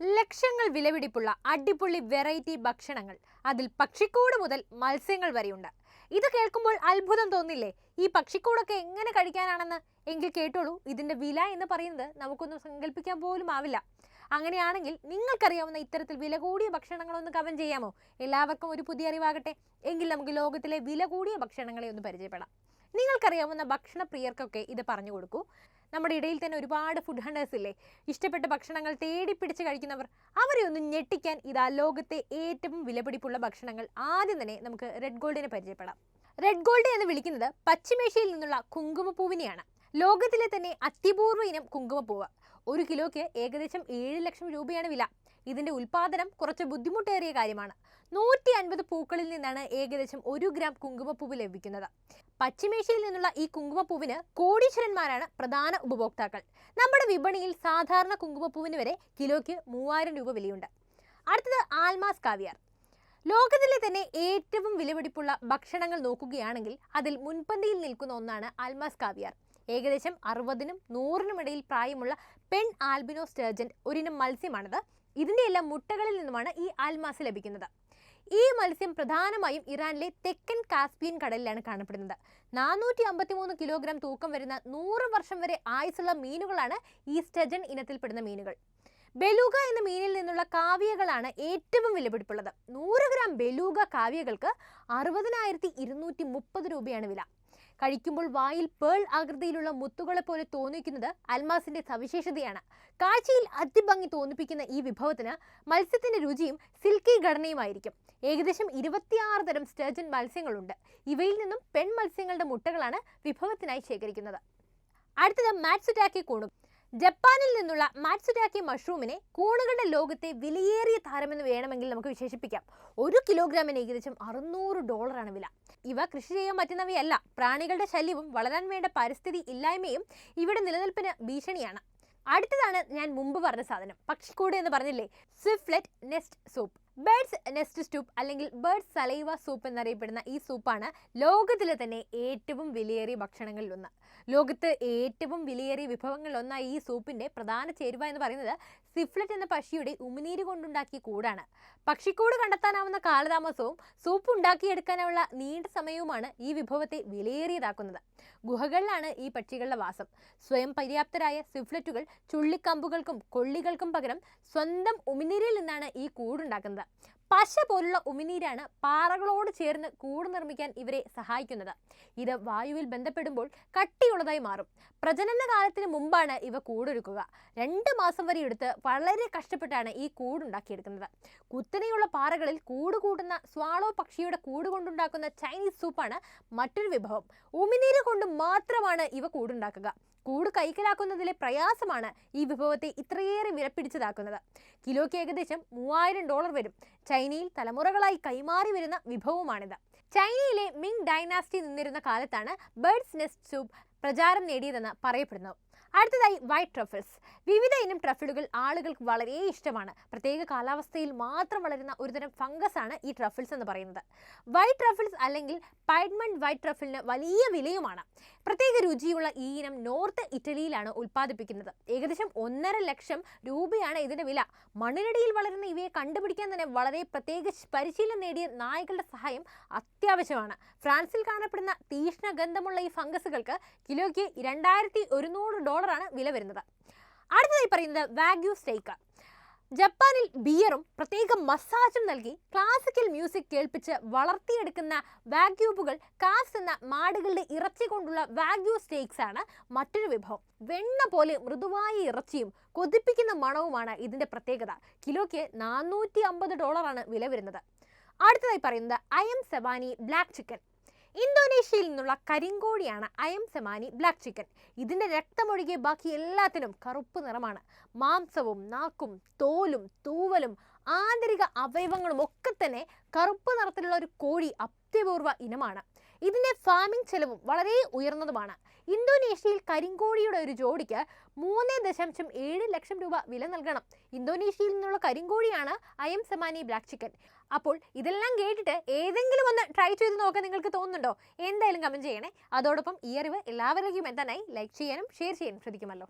ലക്ഷങ്ങൾ വിലപിടിപ്പുള്ള അടിപൊളി വെറൈറ്റി ഭക്ഷണങ്ങൾ. അതിൽ പക്ഷിക്കൂട് മുതൽ മത്സ്യങ്ങൾ വരെയുണ്ട്. ഇത് കേൾക്കുമ്പോൾ അത്ഭുതം തോന്നില്ലേ? ഈ പക്ഷിക്കൂടൊക്കെ എങ്ങനെ കഴിക്കാനാണെന്ന്? എങ്കിൽ കേട്ടോളൂ. ഇതിന്റെ വില എന്ന് പറയുന്നത് നമുക്കൊന്നും സങ്കല്പിക്കാൻ പോലും ആവില്ല. അങ്ങനെയാണെങ്കിൽ നിങ്ങൾക്കറിയാവുന്ന ഇത്തരത്തിൽ വില കൂടിയ ഭക്ഷണങ്ങളൊന്ന് കവൻ ചെയ്യാമോ? എല്ലാവർക്കും ഒരു പുതിയ അറിവാകട്ടെ. എങ്കിൽ നമുക്ക് ലോകത്തിലെ വില കൂടിയ ഭക്ഷണങ്ങളെ ഒന്ന് പരിചയപ്പെടാം. നിങ്ങൾക്കറിയാവുന്ന ഭക്ഷണ പ്രിയർക്കൊക്കെ ഇത് പറഞ്ഞു കൊടുക്കൂ. നമ്മുടെ ഇടയിൽ തന്നെ ഒരുപാട് ഫുഡ് ഹണ്ടേഴ്സ് ഇല്ലേ? ഇഷ്ടപ്പെട്ട ഭക്ഷണങ്ങൾ തേടി പിടിച്ച് കഴിക്കുന്നവർ അവരെ ഒന്ന് ഞെട്ടിക്കാൻ ഇതാ ലോകത്തെ ഏറ്റവും വിലപിടിപ്പുള്ള ഭക്ഷണങ്ങൾ ആദ്യം തന്നെ നമുക്ക് റെഡ് ഗോൾഡിനെ പരിചയപ്പെടാം. റെഡ് ഗോൾഡ് എന്ന് വിളിക്കുന്നത് പശ്ചിമേഷ്യയിൽ നിന്നുള്ള കുങ്കുമപ്പൂവിനെയാണ്. ലോകത്തിലെ തന്നെ അത്യപൂർവ ഇനം കുങ്കുമപ്പൂവ്. ഒരു കിലോയ്ക്ക് ഏകദേശം ഏഴ് ലക്ഷം രൂപയാണ് വില. ഇതിന്റെ ഉൽപാദനം കുറച്ച് ബുദ്ധിമുട്ടേറിയ കാര്യമാണ്. നൂറ്റി അൻപത് പൂക്കളിൽ നിന്നാണ് ഏകദേശം ഒരു ഗ്രാം കുങ്കുമപ്പൂവ് ലഭിക്കുന്നത്. പശ്ചിമേഷ്യയിൽ നിന്നുള്ള ഈ കുങ്കുമപ്പൂവിന് കോടീശ്വരന്മാരാണ് പ്രധാന ഉപഭോക്താക്കൾ. നമ്മുടെ വിപണിയിൽ സാധാരണ കുങ്കുമപ്പൂവിന് വരെ കിലോയ്ക്ക് മൂവായിരം രൂപ വിലയുണ്ട്. അടുത്തത് ആൽമാസ് കാവിയാർ. ലോകത്തിലെ തന്നെ ഏറ്റവും വിലപിടിപ്പുള്ള ഭക്ഷണങ്ങൾ നോക്കുകയാണെങ്കിൽ അതിൽ മുൻപന്തിയിൽ നിൽക്കുന്ന ഒന്നാണ് ആൽമാസ് കാവിയാർ. ഏകദേശം അറുപതിനും നൂറിനും ഇടയിൽ പ്രായമുള്ള പെൺ ആൽബിനോ സ്റ്റേർജൻ ഒരിനം മത്സ്യമാണിത്. ഇതിന്റെ എല്ലാം മുട്ടകളിൽ നിന്നുമാണ് ഈ ആൽമാസ് ലഭിക്കുന്നത്. ഈ മത്സ്യം പ്രധാനമായും ഇറാനിലെ തെക്കൻ കാസ്പിയൻ കടലിലാണ് കാണപ്പെടുന്നത്. നാനൂറ്റി അമ്പത്തിമൂന്ന് കിലോഗ്രാം തൂക്കം വരുന്ന നൂറ് വർഷം വരെ ആയുസുള്ള മീനുകളാണ് ഈ സ്റ്റജൻ ഇനത്തിൽപ്പെടുന്ന മീനുകൾ. ബെലൂഗ എന്ന മീനിൽ നിന്നുള്ള കാവ്യകളാണ് ഏറ്റവും വിലപിടിപ്പുള്ളത്. നൂറ് ഗ്രാം ബെലൂഗ കാവ്യകൾക്ക് അറുപതിനായിരത്തി ഇരുന്നൂറ്റി മുപ്പത് രൂപയാണ് വില. കഴിക്കുമ്പോൾ വായിൽ പേൾ ആകൃതിയിലുള്ള മുത്തുകളെ പോലെ തോന്നിക്കുന്നത് അൽമാസിന്റെ സവിശേഷതയാണ്. കാഴ്ചയിൽ അതിഭംഗി തോന്നിപ്പിക്കുന്ന ഈ വിഭവത്തിന് മത്സ്യത്തിന്റെ രുചിയും സിൽക്കി ഘടനയുമായിരിക്കും. ഏകദേശം ഇരുപത്തിയാറ് തരം സ്റ്റേജൻ മത്സ്യങ്ങളുണ്ട്. ഇവയിൽ നിന്നും പെൺ മത്സ്യങ്ങളുടെ മുട്ടകളാണ് വിഭവത്തിനായി ശേഖരിക്കുന്നത്. അടുത്തത് മാറ്റ്സുറ്റാക്കി കൂണും ജപ്പാനിൽ നിന്നുള്ള മാറ്റ്സുരാക്കി മഷ്റൂമിനെ കൂണുകളുടെ ലോകത്തെ വിലയേറിയ താരമെന്ന് വേണമെങ്കിൽ നമുക്ക് വിശേഷിപ്പിക്കാം. ഒരു കിലോഗ്രാമിന് ഏകദേശം അറുന്നൂറ് ഡോളറാണ് വില. ഇവ കൃഷി ചെയ്യാൻ പറ്റുന്നവയല്ല. പ്രാണികളുടെ ശല്യവും വളരാൻ വേണ്ട പരിസ്ഥിതി ഇല്ലായ്മയും ഇവിടെ നിലനിൽപ്പിന് ഭീഷണിയാണ്. അടുത്തതാണ് ഞാൻ മുമ്പ് പറഞ്ഞ സാധനം. പക്ഷിക്കൂട് എന്ന് പറഞ്ഞില്ലേ? Swiftlet nest soup bird's nest soup അല്ലെങ്കിൽ ബേർഡ് സലൈവ സൂപ്പ് എന്നറിയപ്പെടുന്ന ഈ സൂപ്പാണ് ലോകത്തിലെ തന്നെ ഏറ്റവും വിലയേറിയ ഭക്ഷണങ്ങളിൽ ഒന്ന്. ലോകത്ത് ഏറ്റവും വിലയേറിയ വിഭവങ്ങളിലൊന്നായി ഈ സൂപ്പിന്റെ പ്രധാന ചേരുവ എന്ന് പറയുന്നത് സിഫ്ലറ്റ് എന്ന പക്ഷിയുടെ ഉമിനീര് കൊണ്ടുണ്ടാക്കിയ കൂടാണ്. പക്ഷിക്കൂട് കണ്ടെത്താനാവുന്ന കാലതാമസവും സൂപ്പ് ഉണ്ടാക്കിയെടുക്കാനുള്ള നീണ്ട സമയവുമാണ് ഈ വിഭവത്തെ വിലയേറിയതാക്കുന്നത്. ഗുഹകളിലാണ് ഈ പക്ഷികളുടെ വാസം. സ്വയം പര്യാപ്തരായ സിഫ്ലറ്റുകൾ ചുള്ളിക്കമ്പുകൾക്കും കൊള്ളികൾക്കും പകരം സ്വന്തം ഉമിനീരിൽ നിന്നാണ് ഈ കൂടുണ്ടാക്കുന്നത്. പശ പോലുള്ള ഉമിനീരാണ് പാറകളോട് ചേർന്ന് കൂട് നിർമ്മിക്കാൻ ഇവരെ സഹായിക്കുന്നത്. ഇത് വായുവിൽ ബന്ധപ്പെടുമ്പോൾ കട്ടിയുള്ളതായി മാറും. പ്രജനന കാലത്തിന് മുമ്പാണ് ഇവ കൂടൊരുക്കുക. രണ്ട് മാസം വരെ എടുത്ത് വളരെ കഷ്ടപ്പെട്ടാണ് ഈ കൂടുണ്ടാക്കിയെടുക്കുന്നത് കുത്തനെയുള്ള പാറകളിൽ കൂട് കൂടുന്ന സ്വാളോ പക്ഷിയുടെ കൂട് കൊണ്ടുണ്ടാക്കുന്ന ചൈനീസ് സൂപ്പാണ് മറ്റൊരു വിഭവം. ഉമിനീര് കൊണ്ട് മാത്രമാണ് ഇവ കൂടുണ്ടാക്കുക കൂട് കൈക്കലാക്കുന്നതിലെ പ്രയാസമാണ് ഈ വിഭവത്തെ ഇത്രയേറെ വിലപിടിച്ചതാക്കുന്നത്. കിലോയ്ക്ക് ഏകദേശം മൂവായിരം ഡോളർ വരും. ചൈനയിൽ തലമുറകളായി കൈമാറി വരുന്ന വിഭവമാണിത്. ചൈനയിലെ മിങ് ഡൈനാസ്റ്റി നിന്നിരുന്ന കാലത്താണ് ബേർഡ്സ് നെസ്റ്റ് സൂപ്പ് പ്രചാരം നേടിയതെന്ന് പറയപ്പെടുന്നു. അടുത്തതായി വൈറ്റ് ട്രഫിൾസ്. വിവിധ ഇനം ട്രഫിളുകൾ ആളുകൾക്ക് വളരെ ഇഷ്ടമാണ്. പ്രത്യേക കാലാവസ്ഥയിൽ മാത്രം വളരുന്ന ഒരുതരം ഫംഗസ് ആണ് ഈ ട്രഫിൾസ് എന്ന് പറയുന്നത്. വൈറ്റ് ട്രഫിൾസ് അല്ലെങ്കിൽ പൈഡ്മണ്ട് വൈറ്റ് ട്രഫിളിന് വലിയ വിലയുമാണ്. പ്രത്യേക രുചിയുള്ള ഈ ഇനം നോർത്ത് ഇറ്റലിയിലാണ് ഉൽപ്പാദിപ്പിക്കുന്നത്. ഏകദേശം ഒന്നര ലക്ഷം രൂപയാണ് ഇതിന്റെ വില. മണ്ണിനടിയിൽ വളരുന്ന ഇവയെ കണ്ടുപിടിക്കാൻ തന്നെ വളരെ പ്രത്യേക പരിശീലനം നേടിയ നായകളുടെ സഹായം അത്യാവശ്യമാണ്. ഫ്രാൻസിൽ കാണപ്പെടുന്ന തീഷ്ണ ഗന്ധമുള്ള ഈ ഫംഗസുകൾക്ക് കിലോയ്ക്ക് രണ്ടായിരത്തി ഒരുന്നൂറ് ഡോളറാണ് വില വരുന്നത്. അടുത്തതായി പറയുന്നത് വാഗ്യൂ സ്റ്റേക്ക്. ജപ്പാനിൽ ബിയറും പ്രത്യേക മസാജും നൽകി ക്ലാസിക്കൽ മ്യൂസിക് കേൾപ്പിച്ച് വളർത്തിയെടുക്കുന്ന വാഗ്യൂബുകൾ കാസ് എന്ന മാടുകളുടെ ഇറച്ചി കൊണ്ടുള്ള വാഗ്യൂ സ്റ്റേക്സ് ആണ് മറ്റൊരു വിഭവം. വെണ്ണ പോലെ മൃദുവായ ഇറച്ചിയും കൊതിപ്പിക്കുന്ന മണവുമാണ് ഇതിന്റെ പ്രത്യേകത. കിലോയ്ക്ക് നാനൂറ്റി അമ്പത് ഡോളറാണ് വില വരുന്നത്. അടുത്തതായി പറയുന്നത് Ayam Cemani black chicken ഇന്തോനേഷ്യയിൽ നിന്നുള്ള കരിങ്കോഴിയാണ് അയം സെമാനി ബ്ലാക്ക് ചിക്കൻ. ഇതിന്റെ രക്തമൊഴികെ ബാക്കി എല്ലാത്തിനും കറുപ്പ് നിറമാണ്. മാംസവും നാക്കും തോലും തൂവലും ആന്തരിക അവയവങ്ങളും ഒക്കെ തന്നെ കറുപ്പ് നിറത്തിലുള്ള ഒരു കോഴി അത്യപൂർവ ഇനമാണ്. ഇതിന്റെ ഫാമിംഗ് ചെലവും വളരെ ഉയർന്നതുമാണ്. ഇന്തോനേഷ്യയിൽ കരിങ്കോഴിയുടെ ഒരു ജോഡിക്ക് മൂന്ന് ദശാംശം ഏഴ് ലക്ഷം രൂപ വില നൽകണം. ഇന്തോനേഷ്യയിൽ നിന്നുള്ള കരിങ്കോഴിയാണ് അയം സമാനി ബ്ലാക്ക് ചിക്കൻ അപ്പോൾ ഇതെല്ലാം കേട്ടിട്ട് ഏതെങ്കിലും ഒന്ന് ട്രൈ ചെയ്ത് നോക്കാൻ നിങ്ങൾക്ക് തോന്നുന്നുണ്ടോ? എന്തായാലും കമന്റ് ചെയ്യണേ. അതോടൊപ്പം ഈ അറിവ് എല്ലാവരിലേക്കും എത്താനായി ലൈക്ക് ചെയ്യാനും ഷെയർ ചെയ്യാനും ശ്രദ്ധിക്കുമല്ലോ.